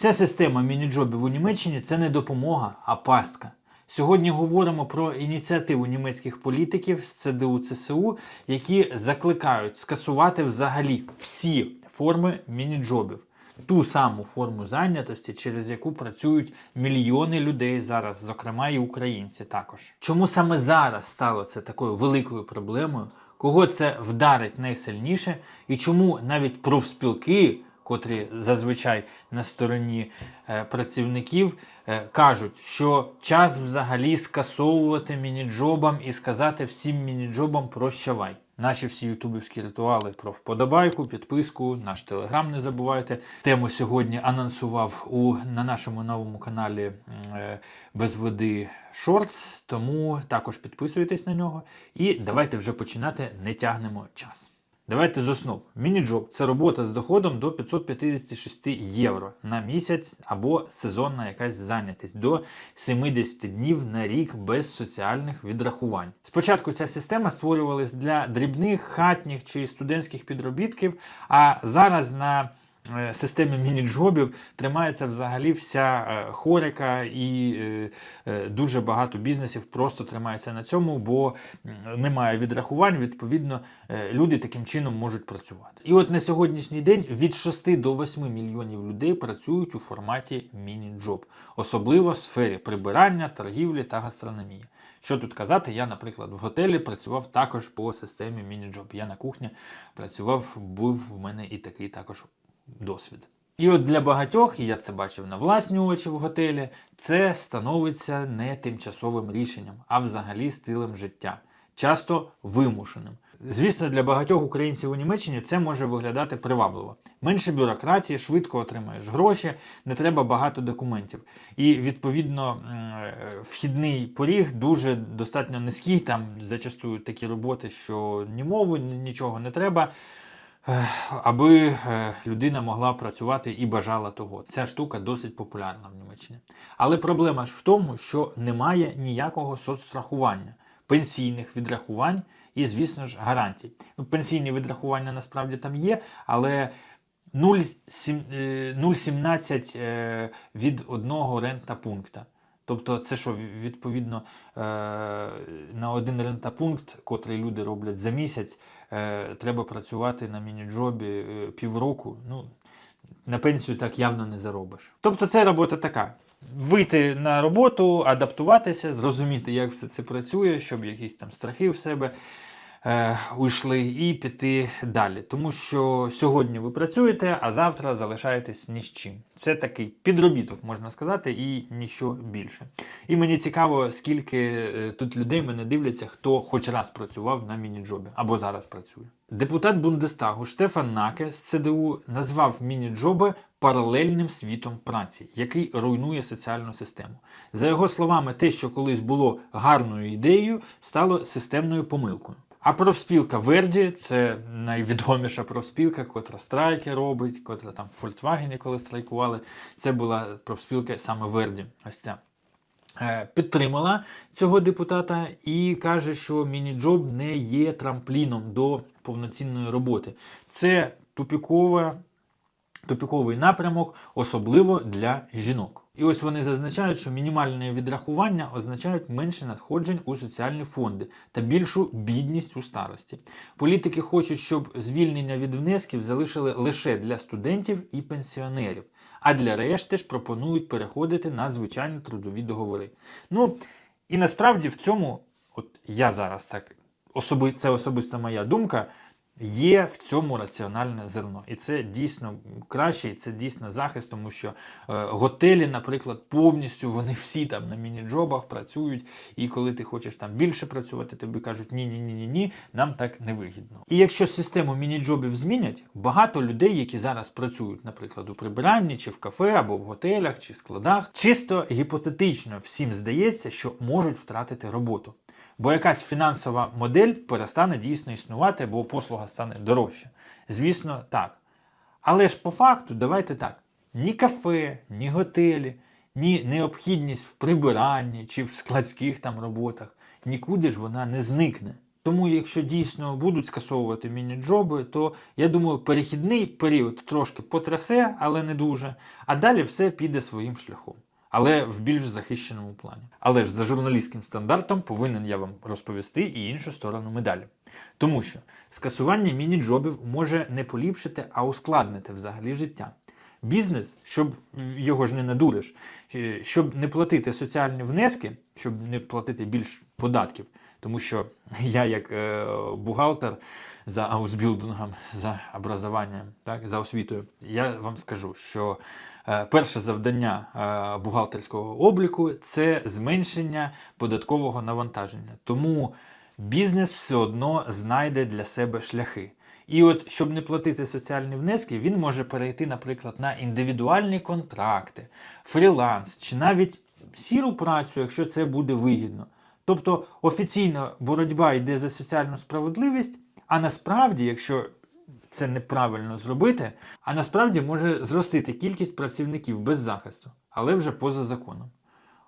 Вся система міні-джобів у Німеччині це не допомога, а пастка. Сьогодні говоримо про ініціативу німецьких політиків з ЦДУ ЦСУ, які закликають скасувати взагалі всі форми міні-джобів. Ту саму форму зайнятості, через яку працюють мільйони людей зараз, зокрема і українці також. Чому саме зараз стало це такою великою проблемою? Кого це вдарить найсильніше, і чому навіть профспілки, котрі зазвичай на стороні е, працівників, е, кажуть, що час взагалі скасовувати міні-джобам і сказати всім міні-джобам прощавай. Наші всі ютубівські ритуали про вподобайку, підписку, наш телеграм не забувайте. Тему сьогодні анонсував у на нашому новому каналі е, без води Шортс, тому також підписуйтесь на нього. І давайте вже починати, не тягнемо час. Давайте з основ. Міні-джоб це робота з доходом до 556 євро на місяць або сезонна якась зайнятість до 70 днів на рік без соціальних відрахувань. Спочатку ця система створювалась для дрібних хатніх чи студентських підробітків, а зараз на системі міні-джобів тримається взагалі вся е, хорика і е, е, дуже багато бізнесів просто тримається на цьому, бо немає відрахувань, відповідно, е, люди таким чином можуть працювати. І от на сьогоднішній день від 6 до 8 мільйонів людей працюють у форматі міні-джоб, особливо в сфері прибирання, торгівлі та гастрономії. Що тут казати, я, наприклад, в готелі працював також по системі міні-джоб. Я на кухні працював, був в мене і такий також досвід. І от для багатьох, і я це бачив на власні очі в готелі, це становиться не тимчасовим рішенням, а взагалі стилем життя, часто вимушеним. Звісно, для багатьох українців у Німеччині це може виглядати привабливо. Менше бюрократії, швидко отримаєш гроші, не треба багато документів. І відповідно е, вхідний поріг дуже достатньо низький. Там зачастую такі роботи, що ні мови, нічого не треба. Е, Аби е, людина могла працювати і бажала того. Ця штука досить популярна в Німеччині. Але проблема ж в тому, що немає ніякого соцстрахування, пенсійних відрахувань і, звісно ж, гарантій. Ну, пенсійні відрахування насправді там є, але 0,7, е, 0,17 е, від одного рента пункта. Тобто, це що відповідно е, на один рентапункт, котрий люди роблять за місяць, е, треба працювати на міні-джобі е, півроку. Ну, на пенсію так явно не заробиш. Тобто це робота така. Вийти на роботу, адаптуватися, зрозуміти, як все це працює, щоб якісь там страхи в себе уйшли, і піти далі. Тому що сьогодні ви працюєте, а завтра залишаєтесь ні з чим. Це такий підробіток, можна сказати, і ніщо більше. І мені цікаво, скільки е, тут людей мене дивляться, хто хоч раз працював на міні-джобі або зараз працює. Депутат Бундестагу Штефан Наке з ЦДУ назвав міні-джоби паралельним світом праці, який руйнує соціальну систему. За його словами, те, що колись було гарною ідеєю, стало системною помилкою. А профспілка Верді це найвідоміша профспілка, котра страйки робить, котра там в коли страйкували. Це була профспілка саме Верді. Ось ця. Е, Підтримала цього депутата і каже, що міні-джоб не є трампліном до повноцінної роботи. Це тупікова тупіковий напрямок, особливо для жінок. І ось вони зазначають, що мінімальне відрахування означають менше надходжень у соціальні фонди та більшу бідність у старості. Політики хочуть, щоб звільнення від внесків залишили лише для студентів і пенсіонерів, а для решти ж пропонують переходити на звичайні трудові договори. Ну і насправді в цьому, от я зараз так особи, це особиста моя думка. Є в цьому раціональне зерно, і це дійсно краще, і це дійсно захист, тому що е, готелі, наприклад, повністю вони всі там на міні-джобах працюють. І коли ти хочеш там більше працювати, тобі кажуть ні, ні, ні, ні, ні, нам так не вигідно. І якщо систему міні-джобів змінять, багато людей, які зараз працюють, наприклад, у прибиранні, чи в кафе, або в готелях, чи складах, чисто гіпотетично всім здається, що можуть втратити роботу. Бо якась фінансова модель перестане дійсно існувати, бо послуга стане дорожча. Звісно, так. Але ж по факту, давайте так: ні кафе, ні готелі, ні необхідність в прибиранні чи в складських там роботах, нікуди ж вона не зникне. Тому, якщо дійсно будуть скасовувати міні-джоби, то я думаю, перехідний період трошки потрясе, але не дуже. А далі все піде своїм шляхом. Але в більш захищеному плані. Але ж за журналістським стандартом повинен я вам розповісти і іншу сторону медалі. Тому що скасування міні-джобів може не поліпшити, а ускладнити взагалі життя. Бізнес, щоб його ж не надуриш, е, щоб не платити соціальні внески, щоб не платити більш податків. Тому що я, як е, бухгалтер за аусбілдингом, за образованням, так, за освітою, я вам скажу, що перше завдання е, бухгалтерського обліку це зменшення податкового навантаження. Тому бізнес все одно знайде для себе шляхи. І от, щоб не платити соціальні внески, він може перейти, наприклад, на індивідуальні контракти, фріланс чи навіть сіру працю, якщо це буде вигідно. Тобто офіційно боротьба йде за соціальну справедливість, а насправді, якщо це неправильно зробити, а насправді може зростити кількість працівників без захисту, але вже поза законом.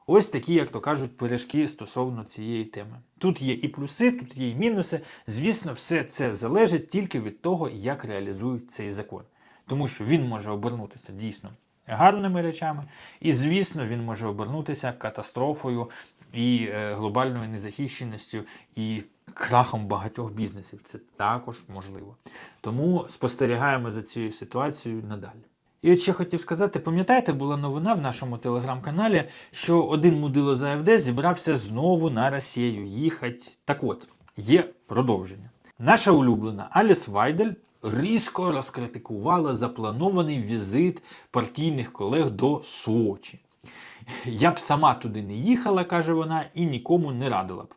Ось такі, як то кажуть, пиріжки стосовно цієї теми. Тут є і плюси, тут є і мінуси. Звісно, все це залежить тільки від того, як реалізують цей закон. Тому що він може обернутися дійсно гарними речами, і, звісно, він може обернутися катастрофою і е, глобальною незахищеністю, і крахом багатьох бізнесів. Це також можливо. Тому спостерігаємо за цією ситуацією надалі. І от ще хотів сказати, пам'ятаєте, була новина в нашому телеграм-каналі, що один мудило з АФД зібрався знову на Росію їхати. Так от, є продовження. Наша улюблена Аліс Вайдель різко розкритикувала запланований візит партійних колег до Сочі. Я б сама туди не їхала, каже вона, і нікому не радила б.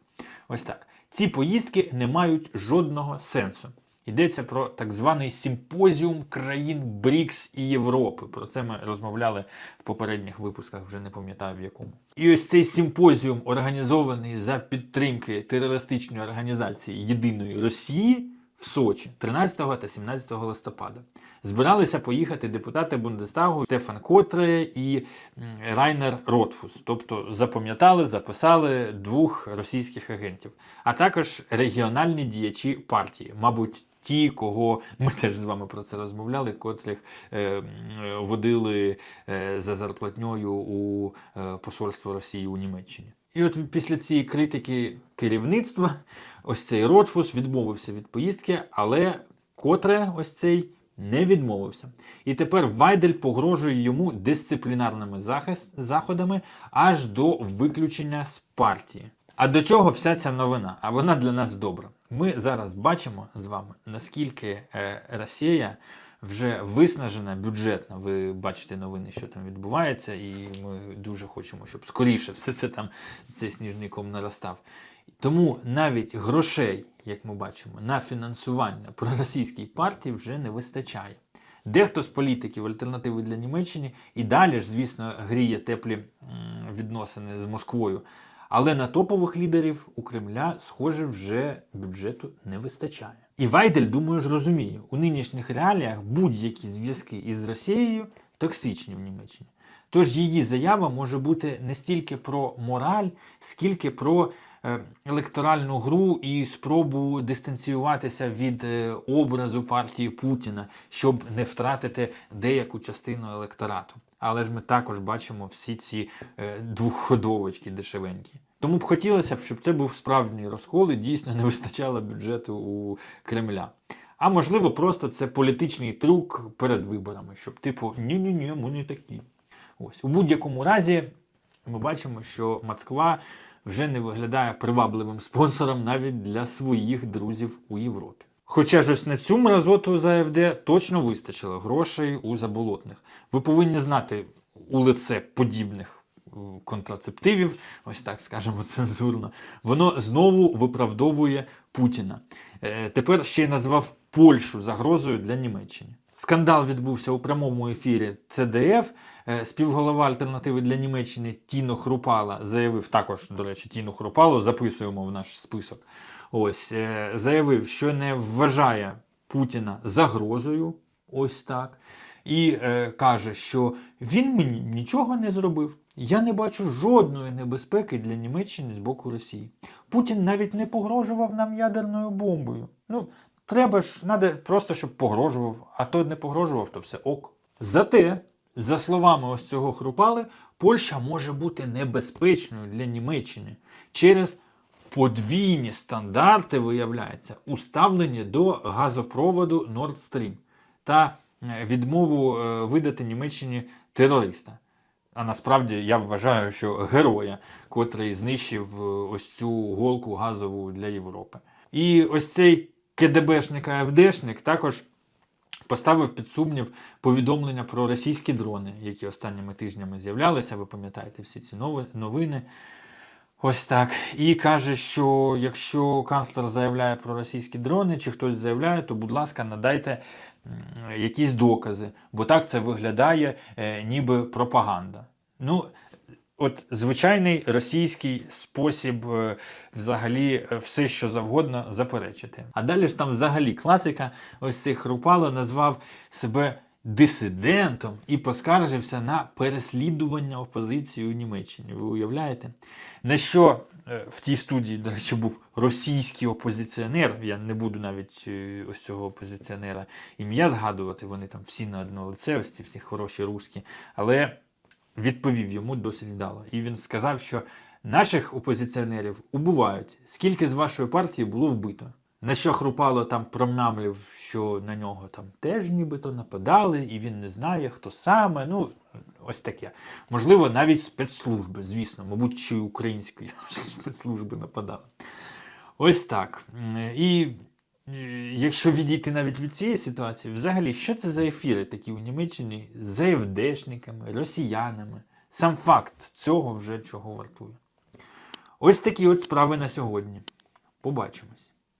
Ось так. Ці поїздки не мають жодного сенсу. Йдеться про так званий симпозіум країн БРІКС і Європи. Про це ми розмовляли в попередніх випусках, вже не пам'ятаю в якому. І ось цей симпозіум, організований за підтримки терористичної організації Єдиної Росії в Сочі 13 та 17 листопада. Збиралися поїхати депутати Бундестагу Стефан Котре і Райнер Ротфус. Тобто запам'ятали, записали двох російських агентів, а також регіональні діячі партії, мабуть. Ті, кого ми теж з вами про це розмовляли, котрих е, водили е, за зарплатньою у е, посольство Росії у Німеччині. І от після цієї критики керівництва, ось цей Ротфус відмовився від поїздки, але котре ось цей не відмовився. І тепер Вайдель погрожує йому дисциплінарними захист, заходами аж до виключення з партії. А до чого вся ця новина? А вона для нас добра. Ми зараз бачимо з вами, наскільки е, Росія вже виснажена бюджетно. Ви бачите новини, що там відбувається, і ми дуже хочемо, щоб скоріше все це там цей сніжний ком наростав. Тому навіть грошей, як ми бачимо, на фінансування проросійській партії вже не вистачає. Дехто з політиків альтернативи для Німеччини і далі ж, звісно, гріє теплі відносини з Москвою. Але на топових лідерів у Кремля, схоже, вже бюджету не вистачає. І Вайдель, думаю, ж розуміє, у нинішніх реаліях будь-які зв'язки із Росією токсичні в Німеччині. Тож її заява може бути не стільки про мораль, скільки про е, електоральну гру і спробу дистанціюватися від е, образу партії Путіна, щоб не втратити деяку частину електорату. Але ж ми також бачимо всі ці е, двохходовочки дешевенькі. Тому б хотілося б, щоб це був справжній розкол і дійсно не вистачало бюджету у Кремля. А можливо, просто це політичний трюк перед виборами, щоб типу ні-ні-ні, ми не такі. Ось у будь-якому разі ми бачимо, що Москва вже не виглядає привабливим спонсором навіть для своїх друзів у Європі. Хоча ж ось на цю мразоту за АФД точно вистачило грошей у заболотних. Ви повинні знати у лице подібних контрацептивів, ось так скажемо цензурно, воно знову виправдовує Путіна. Е, Тепер ще й назвав Польщу загрозою для Німеччини. Скандал відбувся у прямому ефірі ЦДФ. Е, Співголова альтернативи для Німеччини Тіно Хрупала заявив також, до речі, Тіно Хрупало записуємо в наш список. Ось е, заявив, що не вважає Путіна загрозою. Ось так. І е, каже, що він мені нічого не зробив. Я не бачу жодної небезпеки для Німеччини з боку Росії. Путін навіть не погрожував нам ядерною бомбою. Ну, треба ж, треба просто, щоб погрожував, а то не погрожував, то все ок. Зате, за словами ось цього хрупали, Польща може бути небезпечною для Німеччини через подвійні стандарти, виявляється, уставлені до газопроводу Nord Stream та відмову е, видати Німеччині терориста. А насправді я вважаю, що героя, котрий знищив е, ось цю голку газову для Європи. І ось цей КДБшник АФДшник також поставив під сумнів повідомлення про російські дрони, які останніми тижнями з'являлися. Ви пам'ятаєте всі ці новини. Ось так. І каже, що якщо канцлер заявляє про російські дрони, чи хтось заявляє, то, будь ласка, надайте якісь докази, бо так це виглядає е, ніби пропаганда. Ну, от звичайний російський спосіб е, взагалі е, все, що завгодно заперечити. А далі ж там взагалі класика, ось цей Хрупало назвав себе дисидентом і поскаржився на переслідування опозиції у Німеччині. Ви уявляєте? На що е, в тій студії, до речі, був російський опозиціонер. Я не буду навіть е, ось цього опозиціонера ім'я згадувати, вони там всі на одно лице, ось ці всі хороші русські. Але відповів йому досить вдало. І він сказав, що наших опозиціонерів убивають. Скільки з вашої партії було вбито? На що Хрупало там промнамлив, що на нього там теж нібито нападали, і він не знає, хто саме. Ну, ось таке. Можливо, навіть спецслужби, звісно, мабуть, чи української спецслужби нападали. Ось так. І якщо відійти навіть від цієї ситуації, взагалі, що це за ефіри такі у Німеччині з АФДшниками, росіянами? Сам факт цього вже чого вартує. Ось такі от справи на сьогодні. Побачимось.